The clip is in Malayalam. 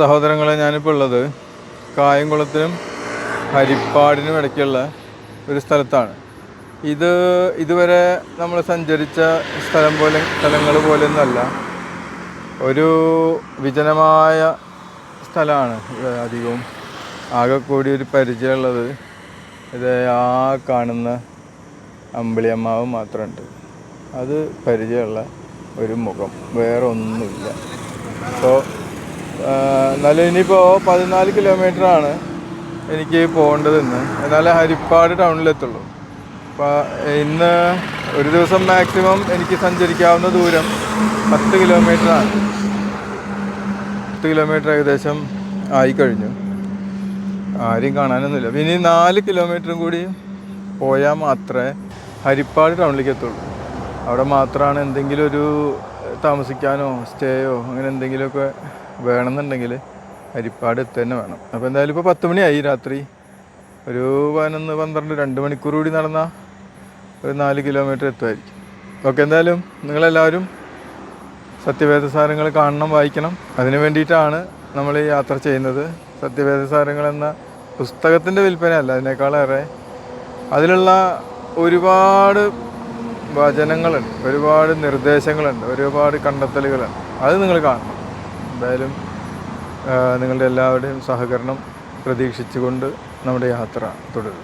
സഹോദരങ്ങളെ ഞാനിപ്പോൾ ഉള്ളത് കായംകുളത്തിനും ഹരിപ്പാടിനും ഇടയ്ക്കുള്ള ഒരു സ്ഥലത്താണ്. ഇത് ഇതുവരെ നമ്മൾ സഞ്ചരിച്ച സ്ഥലം പോലെ സ്ഥലങ്ങൾ പോലെയൊന്നുമല്ല. ഒരു വിജനമായ സ്ഥലമാണ് അധികവും. ആകെ കൂടി ഒരു പരിചയമുള്ളത് ഇത് ആ കാണുന്ന അമ്പിളിയമ്മാവ് മാത്രമുണ്ട്. അത് പരിചയമുള്ള ഒരു മുഖം. വേറെ ഒന്നുമില്ല അപ്പോൾ എന്നാലും ഇനിയിപ്പോൾ പതിനാല് കിലോമീറ്ററാണ് എനിക്ക് പോകേണ്ടതെന്ന്. എന്നാലേ ഹരിപ്പാട് ടൗണിലെത്തുള്ളൂ. അപ്പോൾ ഇന്ന് ഒരു ദിവസം മാക്സിമം എനിക്ക് സഞ്ചരിക്കാവുന്ന ദൂരം പത്ത് കിലോമീറ്ററാണ്. പത്ത് കിലോമീറ്റർ ഏകദേശം ആയിക്കഴിഞ്ഞു. ആരും കാണാനൊന്നുമില്ല. ഇനി നാല് കിലോമീറ്ററും കൂടി പോയാൽ മാത്രമേ ഹരിപ്പാട് ടൗണിലേക്ക് എത്തുള്ളൂ അവിടെ മാത്രമാണ് എന്തെങ്കിലും ഒരു താമസിക്കാനോ സ്റ്റേയോ അങ്ങനെ എന്തെങ്കിലുമൊക്കെ വേണമെന്നുണ്ടെങ്കിൽ ഹരിപ്പാട് എത്തുക തന്നെ വേണം. അപ്പോൾ എന്തായാലും ഇപ്പോൾ പത്ത് മണിയായി രാത്രി. ഒരു പതിനൊന്ന് പന്ത്രണ്ട് രണ്ട് മണിക്കൂർ കൂടി നടന്ന ഒരു നാല് കിലോമീറ്റർ എത്തുമായിരിക്കും. ഓക്കെ എന്തായാലും നിങ്ങളെല്ലാവരും സത്യവേദസാരങ്ങൾ കാണണം വായിക്കണം. അതിനു വേണ്ടിയിട്ടാണ് നമ്മൾ ഈ യാത്ര ചെയ്യുന്നത്. സത്യവേദ സത്യവേദസാരങ്ങൾ എന്ന പുസ്തകത്തിന്റെ വിൽപ്പനയല്ല അതിനേക്കാളേറെ അതിലുള്ള ഒരുപാട് വചനങ്ങളുണ്ട് ഒരുപാട് നിർദ്ദേശങ്ങളുണ്ട് ഒരുപാട് കണ്ടെത്തലുകളുണ്ട്. അത് നിങ്ങൾ കാണണം. എന്തായാലും നിങ്ങളുടെ എല്ലാവരുടെയും സഹകരണം പ്രതീക്ഷിച്ചുകൊണ്ട് നമ്മുടെ യാത്ര തുടരും.